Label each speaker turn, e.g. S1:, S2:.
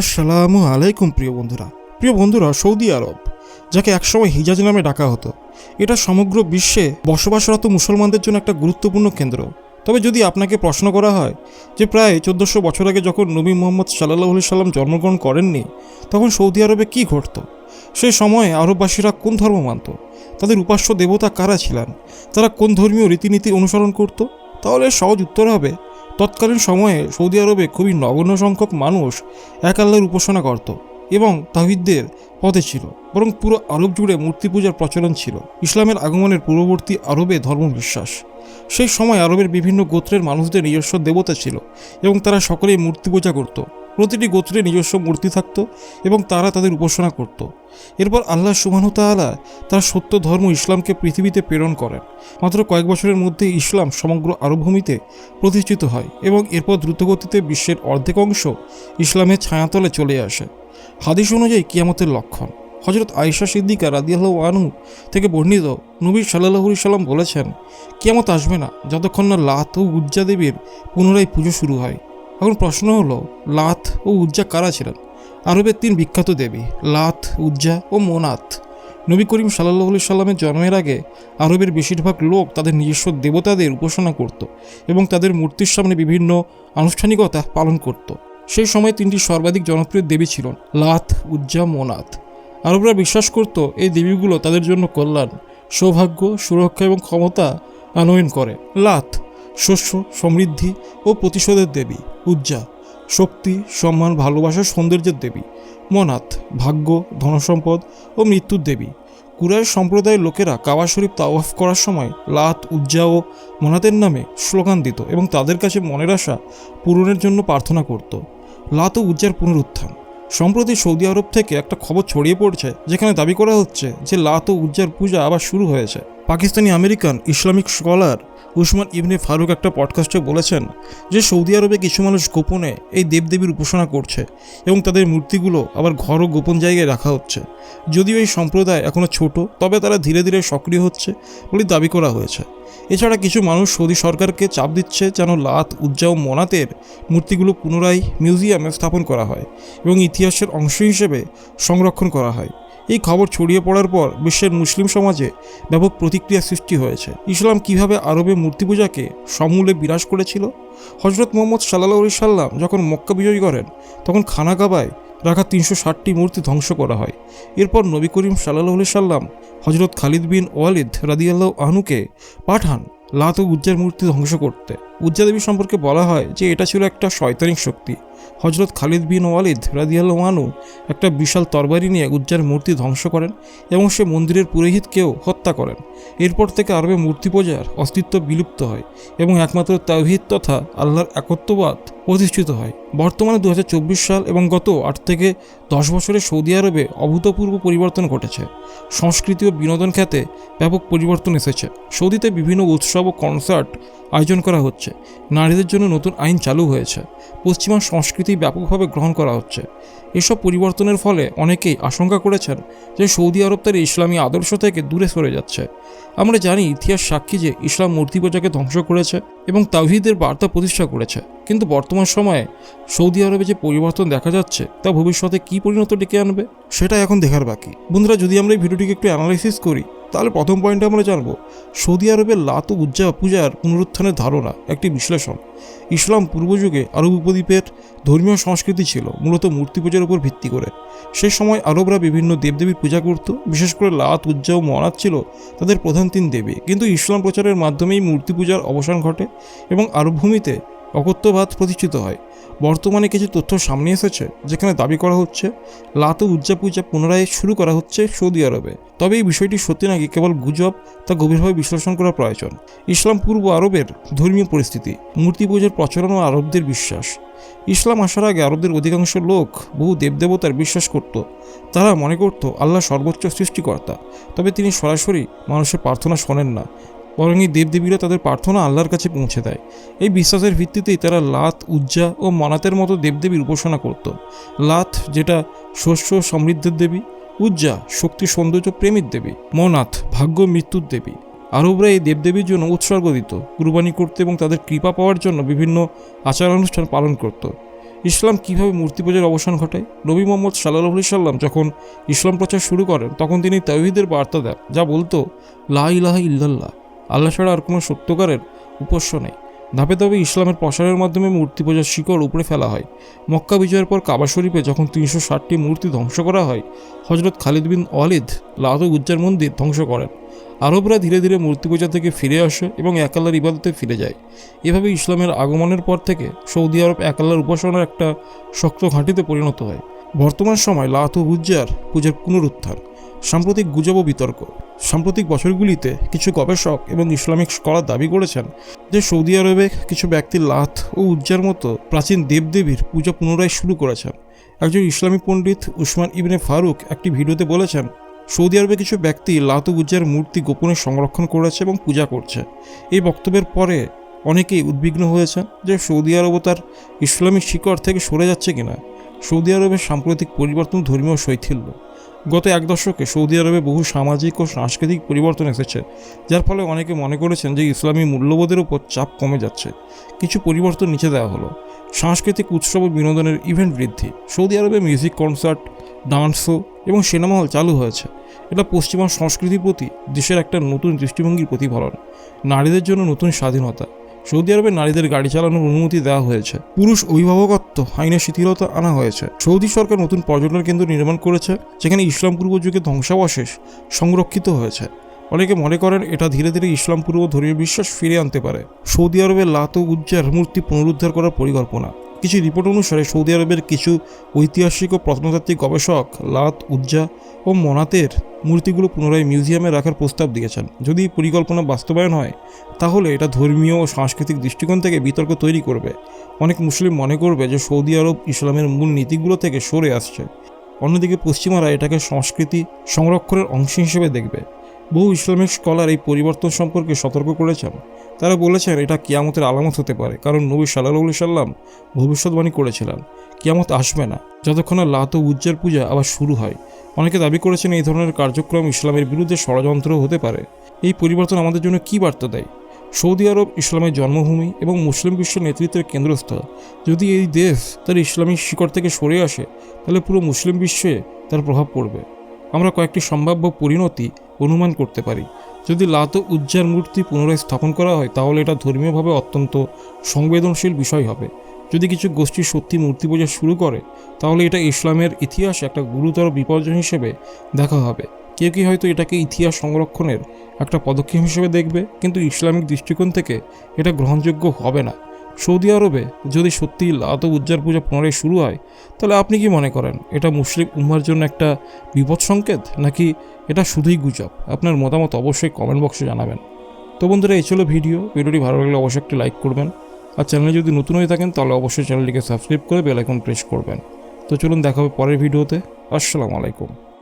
S1: আসসালামু আলাইকুম প্রিয় বন্ধুরা। প্রিয় বন্ধুরা, সৌদি আরব, যাকে একসময় হিজাজ নামে ডাকা হতো, এটা সমগ্র বিশ্বে বসবাসরত মুসলমানদের জন্য একটা গুরুত্বপূর্ণ কেন্দ্র। তবে যদি আপনাকে প্রশ্ন করা হয় যে প্রায় চোদ্দোশো বছর আগে যখন নবী মোহাম্মদ সাল্লাহ সাল্লাম জন্মগ্রহণ করেননি, তখন সৌদি আরবে কী ঘটতো? সেই সময়ে আরববাসীরা কোন ধর্ম মানত? তাদের উপাস্য দেবতা কারা ছিলেন? তারা কোন ধর্মীয় রীতিনীতি অনুসরণ করত? তাহলে সহজ উত্তর হবে তৎকালীন সময়ে সৌদি আরবে খুবই নগণ্য সংখ্যক মানুষ এক আল্লাহর উপাসনা করত এবং তাহিদদের পথে ছিল, বরং পুরো আরব জুড়ে মূর্তি পূজার প্রচলন ছিল। ইসলামের আগমনের পূর্ববর্তী আরবে ধর্মবিশ্বাস। সেই সময় আরবের বিভিন্ন গোত্রের মানুষদের নিজস্ব দেবতা ছিল এবং তারা সকলেই মূর্তি পূজা করত। প্রতিটি গোত্রে নিজস্ব মূর্তি থাকত এবং তারা তাদের উপাসনা করত। এরপর আল্লাহ সুবহানাহু তাআলা তার সত্য ধর্ম ইসলামকে পৃথিবীতে প্রেরণ করেন। মাত্র কয়েক বছরের মধ্যে ইসলাম সমগ্র আরবভূমিতে প্রতিষ্ঠিত হয় এবং এরপর দ্রুতগতিতে বিশ্বের অর্ধেক অংশ ইসলামের ছায়াতলে চলে আসে। হাদিস অনুযায়ী কিয়ামতের লক্ষণ। হজরত আয়েশা সিদ্দিকা রাদিয়াল্লাহ আনহু থেকে বর্ণিত নবী সাল্লাহ সাল্লাম বলেছেন, কিয়ামত আসবে না যতক্ষণ না লাত ও উজ্জা দেবীর পুনরায় পুজো শুরু হয়। এখন প্রশ্ন হলো লাথ ও উজ্জা কারা ছিলেন? আরবের তিন বিখ্যাত দেবী লাথ উজ্জা ও মোনাথ নবী করিম সাল্লাহ সাল্লামের জন্মের আগে আরবের বেশিরভাগ লোক তাদের নিজস্ব দেবতাদের উপাসনা করত এবং তাদের মূর্তির সামনে বিভিন্ন আনুষ্ঠানিকতা পালন করত। সেই সময় তিনটি সর্বাধিক জনপ্রিয় দেবী ছিলেন লাথ উজ্জা মোনাথ আরবরা বিশ্বাস করত এই দেবীগুলো তাদের জন্য কল্যাণ, সৌভাগ্য, সুরক্ষা এবং ক্ষমতা আনয়ন করে। লাত শস্য সমৃদ্ধি ও প্রতিশোধের দেবী উজ্জা শক্তি, সম্মান, ভালোবাসা, সৌন্দর্যের দেবী। মনাথ ভাগ্য, ধনসম্পদ ও মৃত্যুর দেবী। কুরাইশ সম্প্রদায়ের লোকেরা কাবা শরীফ তাওয়াফ করার সময় লাত উজ্জা ও মনাতের নামে স্লোগান দিত এবং তাদের কাছে মনের আশা পূরণের জন্য প্রার্থনা করত। লাত ও উজ্জার পুনরুত্থান। সম্প্রতি সৌদি আরব থেকে একটা খবর ছড়িয়ে পড়ছে, যেখানে দাবি করা হচ্ছে যে লাত ও উজ্জার পূজা আবার শুরু হয়েছে। Pakistani American Islamic scholar Usman ibn Farooq একটা পডকাস্টে বলেছেন যে সৌদি আরবে কিছু মানুষ গোপনে এই দেবদেবীর উপাসনা করছে এবং তাদের মূর্তিগুলো আবার ঘর ও গোপন জায়গায় রাখা হচ্ছে। যদিও এই সম্প্রদায় এখনও ছোট, তবে তারা ধীরে ধীরে সক্রিয় হচ্ছে বলে দাবি করা হয়েছে। এছাড়া কিছু মানুষ সৌদি সরকারকে চাপ দিচ্ছে যেন লাত, উজ্জা ও মনাতের মূর্তিগুলো পুনরায় মিউজিয়ামে স্থাপন করা হয় এবং ইতিহাসের অংশ হিসেবে সংরক্ষণ করা হয়। এই খবর ছড়িয়ে পড়ার পর বিশ্বের মুসলিম সমাজে ব্যাপক প্রতিক্রিয়া সৃষ্টি হয়েছে। ইসলাম কীভাবে আরবে মূর্তি পূজাকে সমূলে বিরাজ করেছিল? হজরত মোহাম্মদ সাল্লাহ সাল্লাম যখন মক্কা বিজয় করেন, তখন খানাকাবায় রাখা তিনশো ষাটটি মূর্তি ধ্বংস করা হয়। এরপর নবী করিম সাল্লাহ সাল্লাম হজরত খালিদ বিন ওয়ালিদ রাদিয়াল্লাহ আহনুকে পাঠান লাত উজ্জার মূর্তি ধ্বংস করতে। উজ্জা দেবী সম্পর্কে বলা হয় যে এটা ছিল একটা শয়তানিক শক্তি। হজরত খালিদ বিন ওয়ালিদ রাদিয়াল্লাহ আনু একটা বিশাল তরবারি নিয়ে উজ্জার মূর্তি ধ্বংস করেন এবং সে মন্দিরের পুরোহিতকেও হত্যা করেন। এরপর থেকে আরবে মূর্তি পূজার অস্তিত্ব বিলুপ্ত হয় এবং একমাত্র তাওহিদ তথা আল্লাহর একত্ববাদ প্রতিষ্ঠিত হয়। বর্তমানে দু হাজার চব্বিশ সাল এবং গত আট থেকে দশ বছরে সৌদি আরবে অভূতপূর্ব পরিবর্তন ঘটেছে। সংস্কৃতি ও বিনোদন খাতে ব্যাপক পরিবর্তন এসেছে। সৌদিতে বিভিন্ন উৎসব ও কনসার্ট আয়োজন করা হচ্ছে। নারীদের জন্য নতুন আইন চালু হয়েছে। পশ্চিমা সংস্কৃতি ব্যাপকভাবে গ্রহণ করা হচ্ছে। এসব পরিবর্তনের ফলে অনেকেই আশঙ্কা করেছেন যে সৌদি আরব তার ইসলামী আদর্শ থেকে দূরে সরে যাচ্ছে। আমরা জানি ইতিহাস সাক্ষী যে ইসলাম মূর্তি পূজাকে ধ্বংস করেছে এবং তাওহিদের বার্তা প্রতিষ্ঠা করেছে। কিন্তু বর্তমান সময়ে সৌদি আরবে যে পরিবর্তন দেখা যাচ্ছে, তা ভবিষ্যতে কী পরিণত ডেকে আনবে, সেটা এখন দেখার বাকি। বন্ধুরা, যদি আমরা এই ভিডিওটিকে একটু অ্যানালাইসিস করি তাহলে প্রথম পয়েন্টে আমরা জানব, সৌদি আরবের লাত উজ্জা পূজার পুনরুত্থানের ধারণা একটি বিশ্লেষণ। ইসলাম পূর্বযুগে আরব উপদ্বীপের ধর্মীয় সংস্কৃতি ছিল মূলত মূর্তি পূজার উপর ভিত্তি করে। সে সময় আরবরা বিভিন্ন দেবদেবীর পূজা করত, বিশেষ করে লাত উজ্জা ও মনাত ছিল তাদের প্রধান তিন দেবী। কিন্তু ইসলাম প্রচারের মাধ্যমেই মূর্তি পূজার অবসান ঘটে এবং আরব ভূমিতে অকত্যবাদ প্রতিষ্ঠিত হয়। বর্তমানে কিছু তথ্য সামনে এসেছে, যেখানে দাবি করা হচ্ছে, লাত ও উজ্জা পূজা পুনরায় শুরু করা হচ্ছে সৌদি আরবে। তবে এই বিষয়টি সত্যি নাকি কেবল গুজব, তা গভীরভাবে বিশ্লেষণ করা প্রয়োজন। ইসলাম পূর্ব আরবের ধর্মীয় পরিস্থিতি, মূর্তি পূজার প্রচলন ও আরবদের বিশ্বাস। ইসলাম আসার আগে আরবদের অধিকাংশ লোক বহু দেবদেবতার বিশ্বাস করত। তারা মনে করত, আল্লাহ সর্বোচ্চ সৃষ্টিকর্তা। তবে তিনি সরাসরি মানুষের প্রার্থনা শোনেন না। বরং এই দেবদেবীরা তাদের প্রার্থনা আল্লাহর কাছে পৌঁছে দেয়। এই বিশ্বাসের ভিত্তিতেই তারা লাত, উজ্জা ও মনাতের মতো দেবদেবীর উপাসনা করত। লাত যেটা শস্য সমৃদ্ধের দেবী, উজ্জা শক্তি সৌন্দর্য প্রেমিক দেবী, মনাথ ভাগ্য মৃত্যুর দেবী। আরবরা এই দেবদেবীর জন্য উৎসর্গ দিত, কুরবানি করতে এবং তাদের কৃপা পাওয়ার জন্য বিভিন্ন আচার অনুষ্ঠান পালন করত। ইসলাম কীভাবে মূর্তি পূজার অবসান ঘটায়? নবী মোহাম্মদ সাল্লাহ সাল্লাম যখন ইসলাম প্রচার শুরু করেন, তখন তিনি তাওহিদের বার্তা দেন, যা বলতো, লা ইলাহা ইল্লাল্লাহ। আল্লাহ ছাড়া আর কোনো সত্যকারের উপস্য নেই। ধাপে ধাপে ইসলামের প্রসারের মাধ্যমে মূর্তি পূজার শিকড় উপরে ফেলা হয়। মক্কা বিজয়ের পর কাবা শরীফে যখন তিনশো ষাটটি মূর্তি ধ্বংস করা হয় হজরত খালিদ বিন ওয়ালিদ লাত উজ্জার মন্দির ধ্বংস করেন। আরবরা ধীরে ধীরে মূর্তি পূজা থেকে ফিরে আসে এবং এক আল্লাহর ইবাদতে ফিরে যায়। এভাবে ইসলামের আগমনের পর থেকে সৌদি আরব এক আল্লাহর উপাসনার একটা শক্ত ঘাঁটিতে পরিণত হয়। বর্তমান সময় ও উজ্জার পূজার পুনরুত্থান, সাম্প্রতিক গুজব ও বিতর্ক। সাম্প্রতিক বছরগুলিতে কিছু গবেষক এবং ইসলামিক স্কলার দাবি করেছেন যে সৌদি আরবে কিছু ব্যক্তি লাত ও উজ্জার মতো প্রাচীন দেবদেবীর পূজা পুনরায় শুরু করেছেন। একজন ইসলামী পণ্ডিত উসমান ইবনে ফারুক একটি ভিডিওতে বলেছেন, সৌদি আরবে কিছু ব্যক্তি লাত ও উজ্জার মূর্তি গোপনে সংরক্ষণ করেছে এবং পূজা করছে। এই বক্তব্যের পরে অনেকেই উদ্বিগ্ন হয়েছেন যে সৌদি আরবও তার ইসলামিক শিকড় থেকে সরে যাচ্ছে কিনা। সৌদি আরবের সাম্প্রতিক পরিবর্তন ধর্মীয় শৈথিল্য। গত এক দশকে সৌদি আরবে বহু সামাজিক ও সাংস্কৃতিক পরিবর্তন এসেছে, যার ফলে অনেকে মনে করেছেন যে ইসলামী মূল্যবোধের উপর চাপ কমে যাচ্ছে। কিছু পরিবর্তন নিচে দেওয়া হলো। সাংস্কৃতিক উৎসব ও বিনোদনের ইভেন্ট বৃদ্ধি, সৌদি আরবে মিউজিক কনসার্ট ডান্স শো এবং সিনেমা হল চালু হয়েছে। এটা পশ্চিমা সংস্কৃতির প্রতি দেশের একটা নতুন দৃষ্টিভঙ্গির প্রতিফলন। নারীদের জন্য নতুন স্বাধীনতা। সৌদি আরবে নারীদের গাড়ি চালানোর অনুমতি দেওয়া হয়েছে। পুরুষ অভিভাবকত্ব আইনে শিথিলতা আনা হয়েছে। সৌদি সরকার নতুন পর্যটন কেন্দ্র নির্মাণ করেছে, যেখানে ইসলাম পূর্ব যুগে ধ্বংসাবশেষ সংরক্ষিত হয়েছে। অনেকে মনে করেন এটা ধীরে ধীরে ইসলাম পূর্ব ধর্মীয় বিশ্বাস ফিরে আনতে পারে। সৌদি আরবের লাত উজ্জার মূর্তি পুনরুদ্ধার করার পরিকল্পনা। কিছু রিপোর্ট অনুসারে সৌদি আরবের কিছু ঐতিহাসিক ও প্রত্নতাত্ত্বিক গবেষক লাত উজ্জা ও মনাতের মূর্তিগুলো পুনরায় মিউজিয়ামে রাখার প্রস্তাব দিয়েছেন। যদি পরিকল্পনা বাস্তবায়ন হয়, তাহলে এটা ধর্মীয় ও সাংস্কৃতিক দৃষ্টিকোণ থেকে বিতর্ক তৈরি করবে। অনেক মুসলিম মনে করবে যে সৌদি আরব ইসলামের মূল নীতিগুলো থেকে সরে আসছে। অন্যদিকে পশ্চিমারা এটাকে সংস্কৃতি সংরক্ষণের অংশ হিসেবে দেখবে। বহু ইসলামিক স্কলার এই পরিবর্তন সম্পর্কে সতর্ক করেছেন। তারা বলেছেন, এটা কিয়ামতের আলামত হতে পারে, কারণ নবী সাল্লাহ সাল্লাম ভবিষ্যৎবাণী করেছিলেন, কিয়ামত আসবে না। যতক্ষণ লাত উজ্জার পূজা আবার শুরু হয়। অনেকে দাবি করেছেন এই ধরনের কার্যক্রম ইসলামের বিরুদ্ধে ষড়যন্ত্র হতে পারে। এই পরিবর্তন আমাদের জন্য কী বার্তা দেয়? সৌদি আরব ইসলামের জন্মভূমি এবং মুসলিম বিশ্ব নেতৃত্বের কেন্দ্রস্থল। যদি এই দেশ তার ইসলামিক শিকড় থেকে সরে আসে, তাহলে পুরো মুসলিম বিশ্বে তার প্রভাব পড়বে। আমরা কয়েকটি সম্ভাব্য পরিণতি অনুমান করতে পারি। যদি লাত উজ্জার মূর্তি পুনরায় স্থাপন করা হয়, তাহলে এটা ধর্মীয়ভাবে অত্যন্ত সংবেদনশীল বিষয় হবে। যদি কিছু গোষ্ঠী সত্যি মূর্তি পূজা শুরু করে, তাহলে এটা ইসলামের ইতিহাস একটা গুরুতর বিপর্যয় হিসেবে দেখা হবে। কেউ কি হয়তো এটাকে ইতিহাস সংরক্ষণের একটা পদক্ষেপ হিসেবে দেখবে, কিন্তু ইসলামিক দৃষ্টিকোণ থেকে এটা গ্রহণযোগ্য হবে না। সৌদি আরবে যদি সত্যি ও উজ্জার পূজা পুনরায় শুরু হয়, তাহলে আপনি কি মনে করেন এটা মুসলিম উম্মার জন্য একটা বিপদ সংকেত, নাকি এটা শুধুই গুজব? আপনার মতামত অবশ্যই কমেন্ট বক্সে জানাবেন। তো বন্ধুরা, এই ছিল ভিডিও। ভিডিওটি ভালো লাগলে অবশ্যই একটি লাইক করবেন। আর চ্যানেলে যদি নতুন হয়ে থাকেন, তাহলে অবশ্যই চ্যানেলটিকে সাবস্ক্রাইব করে বেল আইকন প্রেস করবেন। তো চলুন, দেখা হবে পরের ভিডিওতে। আসসালামু আলাইকুম।